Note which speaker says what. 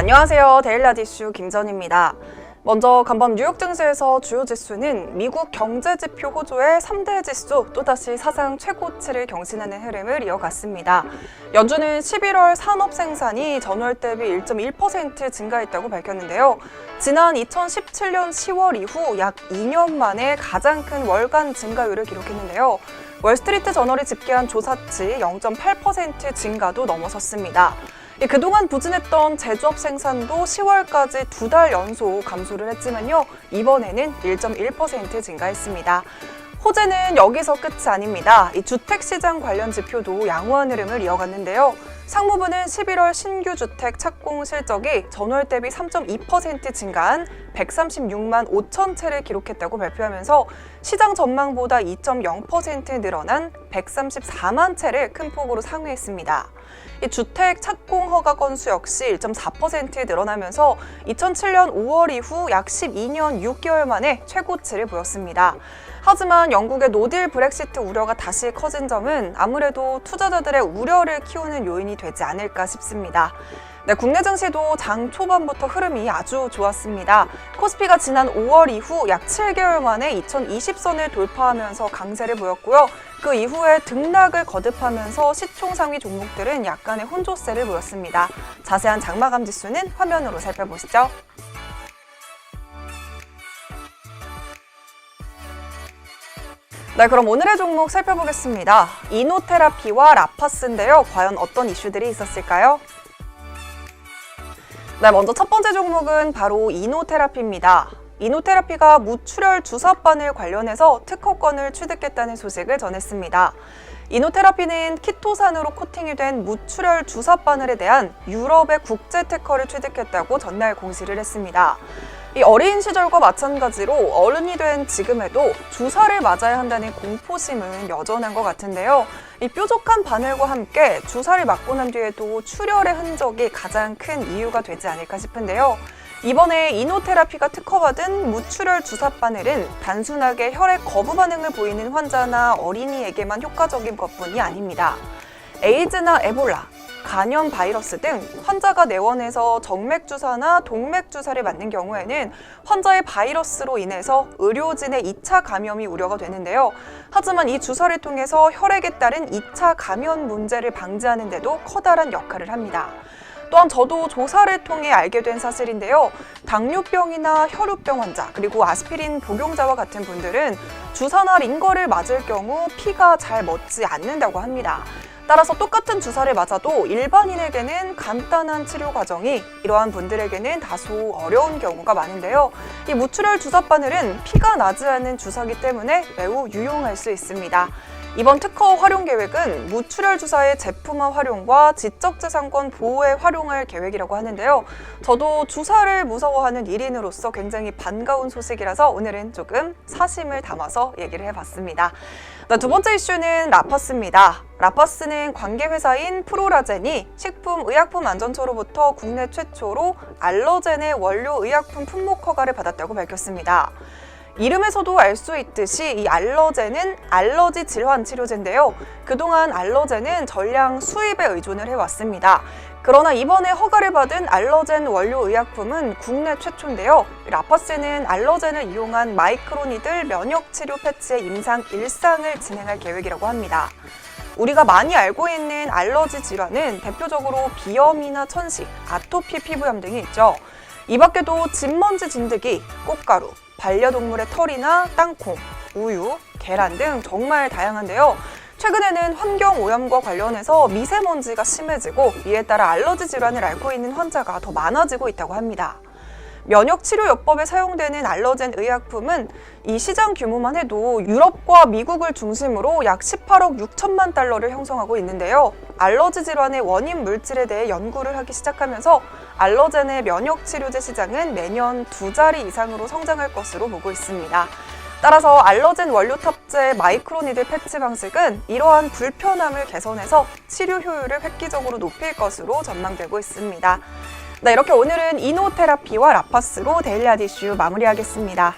Speaker 1: 안녕하세요. 데일라디슈 김전입니다. 먼저 간밤 뉴욕 증시에서 주요 지수는 미국 경제 지표 호조의 3대 지수 또다시 사상 최고치를 경신하는 흐름을 이어갔습니다. 연준은 11월 산업 생산이 전월 대비 1.1% 증가했다고 밝혔는데요. 지난 2017년 10월 이후 약 2년 만에 가장 큰 월간 증가율을 기록했는데요. 월스트리트 저널이 집계한 조사치 0.8% 증가도 넘어섰습니다. 예, 그동안 부진했던 제조업 생산도 10월까지 두 달 연속 감소를 했지만요. 이번에는 1.1% 증가했습니다. 호재는 여기서 끝이 아닙니다. 이 주택시장 관련 지표도 양호한 흐름을 이어갔는데요. 상무부는 11월 신규 주택 착공 실적이 전월 대비 3.2% 증가한 136만 5천 채를 기록했다고 발표하면서 시장 전망보다 2.0% 늘어난 134만 채를 큰 폭으로 상회했습니다. 이 주택 착공 허가 건수 역시 1.4% 늘어나면서 2007년 5월 이후 약 12년 6개월 만에 최고치를 보였습니다. 하지만 영국의 노딜 브렉시트 우려가 다시 커진 점은 아무래도 투자자들의 우려를 키우는 요인이 되지 않을까 싶습니다. 네, 국내 증시도 장 초반부터 흐름이 아주 좋았습니다. 코스피가 지난 5월 이후 약 7개월 만에 2020선을 돌파하면서 강세를 보였고요. 그 이후에 등락을 거듭하면서 시총 상위 종목들은 약간의 혼조세를 보였습니다. 자세한 장마감 지수는 화면으로 살펴보시죠. 네, 그럼 오늘의 종목 살펴보겠습니다. 이노테라피와 라파스인데요. 과연 어떤 이슈들이 있었을까요? 네, 먼저 첫 번째 종목은 바로 이노테라피입니다. 이노테라피가 무출혈 주사바늘 관련해서 특허권을 취득했다는 소식을 전했습니다. 이노테라피는 키토산으로 코팅이 된 무출혈 주사바늘에 대한 유럽의 국제 특허를 취득했다고 전날 공시를 했습니다. 이 어린 시절과 마찬가지로 어른이 된 지금에도 주사를 맞아야 한다는 공포심은 여전한 것 같은데요. 이 뾰족한 바늘과 함께 주사를 맞고 난 뒤에도 출혈의 흔적이 가장 큰 이유가 되지 않을까 싶은데요. 이번에 이노테라피가 특허받은 무출혈 주사 바늘은 단순하게 혈액 거부 반응을 보이는 환자나 어린이에게만 효과적인 것뿐이 아닙니다. 에이즈나 에볼라, 간염 바이러스 등 환자가 내원해서 정맥 주사나 동맥 주사를 맞는 경우에는 환자의 바이러스로 인해서 의료진의 2차 감염이 우려가 되는데요. 하지만 이 주사를 통해서 혈액에 따른 2차 감염 문제를 방지하는 데도 커다란 역할을 합니다. 또한 저도 조사를 통해 알게 된 사실인데요. 당뇨병이나 혈우병 환자, 그리고 아스피린 복용자와 같은 분들은 주사나 링거를 맞을 경우 피가 잘 멎지 않는다고 합니다. 따라서 똑같은 주사를 맞아도 일반인에게는 간단한 치료 과정이 이러한 분들에게는 다소 어려운 경우가 많은데요. 이 무출혈 주사 바늘은 피가 나지 않은 주사기 때문에 매우 유용할 수 있습니다. 이번 특허 활용 계획은 무출혈 주사의 제품화 활용과 지적재산권 보호에 활용할 계획이라고 하는데요. 저도 주사를 무서워하는 1인으로서 굉장히 반가운 소식이라서 오늘은 조금 사심을 담아서 얘기를 해봤습니다. 네, 두 번째 이슈는 라파스입니다. 라파스는 관계회사인 프로라젠이 식품의약품안전처로부터 국내 최초로 알러젠의 원료 의약품 품목 허가를 받았다고 밝혔습니다. 이름에서도 알 수 있듯이 이 알러젠은 알러지 질환 치료제인데요. 그동안 알러젠은 전량 수입에 의존을 해왔습니다. 그러나 이번에 허가를 받은 알러젠 원료 의약품은 국내 최초인데요. 라파스는 알러젠을 이용한 마이크로니들 면역 치료 패치의 임상 일상을 진행할 계획이라고 합니다. 우리가 많이 알고 있는 알러지 질환은 대표적으로 비염이나 천식, 아토피 피부염 등이 있죠. 이 밖에도 진먼지 진드기, 꽃가루, 반려동물의 털이나 땅콩, 우유, 계란 등 정말 다양한데요. 최근에는 환경 오염과 관련해서 미세먼지가 심해지고 이에 따라 알러지 질환을 앓고 있는 환자가 더 많아지고 있다고 합니다. 면역 치료 요법에 사용되는 알러젠 의약품은 이 시장 규모만 해도 유럽과 미국을 중심으로 약 18억 6천만 달러를 형성하고 있는데요. 알러지 질환의 원인 물질에 대해 연구를 하기 시작하면서 알러젠의 면역 치료제 시장은 매년 두 자리 이상으로 성장할 것으로 보고 있습니다. 따라서 알러젠 원료 탑재 마이크로니들 패치 방식은 이러한 불편함을 개선해서 치료 효율을 획기적으로 높일 것으로 전망되고 있습니다. 네, 이렇게 오늘은 이노테라피와 라파스로 데일리 아디슈 마무리하겠습니다.